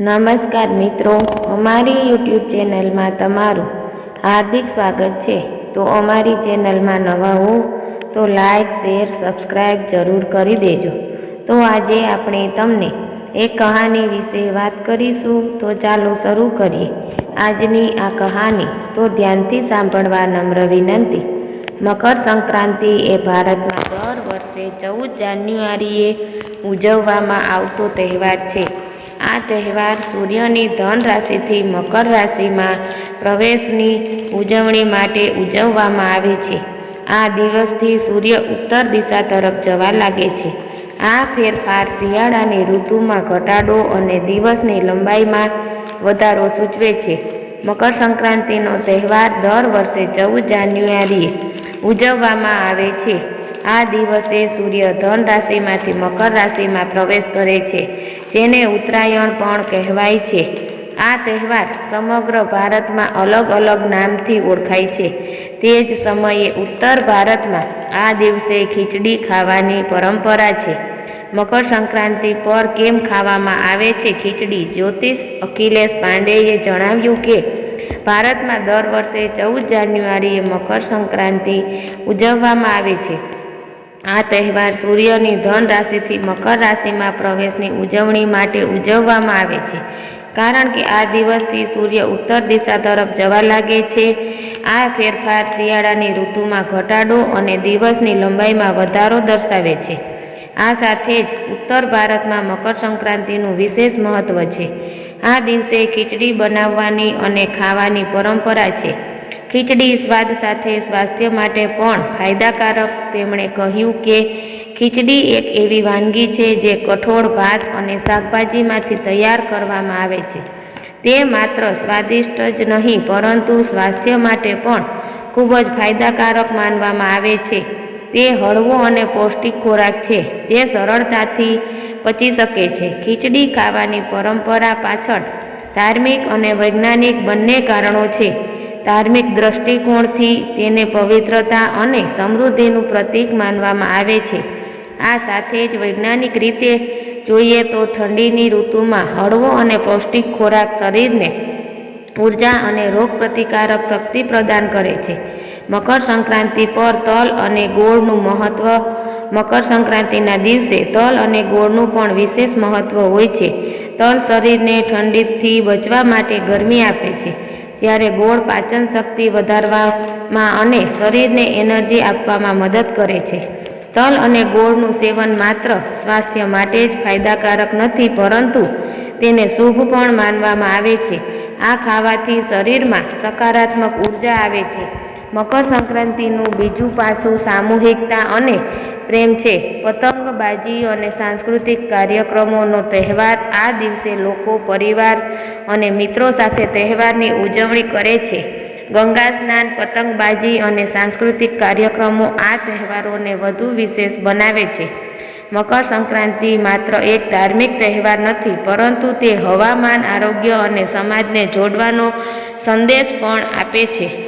નમસ્કાર મિત્રો, અમારી યુટ્યુબ ચેનલમાં તમારું હાર્દિક સ્વાગત છે. તો અમારી ચેનલમાં નવા હો, તો લાઈક, શેર સબસ્ક્રાઈબ જરૂર કરી દેજો. તો આજે આપણે તમને એક કહાની વિશે વાત કરીશું. તો ચાલો શરૂ કરીએ. આજની આ કહાની તો ધ્યાનથી સાંભળવા નમ્ર વિનંતી. મકર સંક્રાંતિ એ ભારતમાં દર વર્ષે ચૌદ જાન્યુઆરીએ ઉજવવામાં આવતો તહેવાર છે. આ તહેવાર સૂર્યની ધન રાશિથી મકર રાશિમાં પ્રવેશની ઉજવણી માટે ઉજવવામાં આવે છે. આ દિવસથી સૂર્ય ઉત્તર દિશા તરફ જવા લાગે છે. આ ફેરફાર શિયાળાની ઋતુમાં ઘટાડો અને દિવસની લંબાઈમાં વધારો સૂચવે છે. મકર સંક્રાંતિનો તહેવાર દર વર્ષે ચૌદ જાન્યુઆરીએ ઉજવવામાં આવે છે. આ દિવસે સૂર્ય ધન રાશિમાંથી મકર રાશિમાં પ્રવેશ કરે છે, જેને ઉત્તરાયણ પણ કહેવાય છે. આ તહેવાર સમગ્ર ભારતમાં અલગ અલગ નામથી ઓળખાય છે. તે જ સમયે ઉત્તર ભારતમાં આ દિવસે ખીચડી ખાવાની પરંપરા છે. મકર સંક્રાંતિ પર કેમ ખાવામાં આવે છે ખીચડી? જ્યોતિષ અખિલેશ પાંડેએ જણાવ્યું કે, ભારતમાં દર વર્ષે ચૌદ જાન્યુઆરીએ મકર સંક્રાંતિ ઉજવવામાં આવે છે. આ તહેવાર સૂર્યની ધન રાશિથી મકર રાશિમાં પ્રવેશની ઉજવણી માટે ઉજવવામાં આવે છે. કારણ કે આ દિવસથી સૂર્ય ઉત્તર દિશા તરફ જવા લાગે છે. આ ફેરફાર શિયાળાની ઋતુમાં ઘટાડો અને દિવસની લંબાઈમાં વધારો દર્શાવે છે. આ સાથે જ ઉત્તર ભારતમાં મકર સંક્રાંતિનું વિશેષ મહત્વ છે. આ દિવસે ખીચડી બનાવવાની અને ખાવાની પરંપરા છે. ખીચડી સ્વાદ સાથે સ્વાસ્થ્ય માટે પણ ફાયદાકારક. તેમણે કહ્યું કે ખીચડી એક એવી વાનગી છે જે કઠોળ ભાત અને શાકભાજીમાંથી તૈયાર કરવામાં આવે છે. તે માત્ર સ્વાદિષ્ટ જ નહીં, પરંતુ સ્વાસ્થ્ય માટે પણ ખૂબ જ ફાયદાકારક માનવામાં આવે છે. તે હળવો અને પૌષ્ટિક ખોરાક છે, જે સરળતાથી પચી શકે છે. ખીચડી ખાવાની પરંપરા પાછળ ધાર્મિક અને વૈજ્ઞાનિક બંને કારણો છે. ધાર્મિક દ્રષ્ટિકોણથી તેને પવિત્રતા અને સમૃદ્ધિનું પ્રતીક માનવામાં આવે છે. આ સાથે જ વૈજ્ઞાનિક રીતે જોઈએ તો ઠંડીની ઋતુમાં હળવો અને પૌષ્ટિક ખોરાક શરીરને ઊર્જા અને રોગ પ્રતિકારક શક્તિ પ્રદાન કરે છે. મકર સંક્રાંતિ પર તલ અને ગોળનું મહત્ત્વ મકર સંક્રાંતિના દિવસે તલ અને ગોળનું પણ વિશેષ મહત્ત્વ હોય છે. તલ શરીરને ઠંડીથી બચવા માટે ગરમી આપે છે. જ્યારે ગોળ પાચન શક્તિ વધારવામાં અને શરીરને એનર્જી આપવામાં મદદ કરે છે. તલ અને ગોળનું સેવન માત્ર સ્વાસ્થ્ય માટે જ ફાયદાકારક નથી, પરંતુ તેને શુભ પણ માનવામાં આવે છે. આ ખાવાથી શરીરમાં સકારાત્મક ઊર્જા આવે છે. મકર સંક્રાંતિનું બીજું પાસું સામૂહિકતા અને પ્રેમ છે. પતંગબાજી અને સાંસ્કૃતિક કાર્યક્રમોનો તહેવાર આ દિવસે લોકો, પરિવાર અને મિત્રો સાથે તહેવારની ઉજવણી કરે છે. ગંગા સ્નાન, પતંગબાજી અને સાંસ્કૃતિક કાર્યક્રમો આ તહેવારોને વધુ વિશેષ બનાવે છે. મકર સંક્રાંતિ માત્ર એક ધાર્મિક તહેવાર નથી, પરંતુ તે હવામાન, આરોગ્ય અને સમાજને જોડવાનો સંદેશ પણ આપે છે.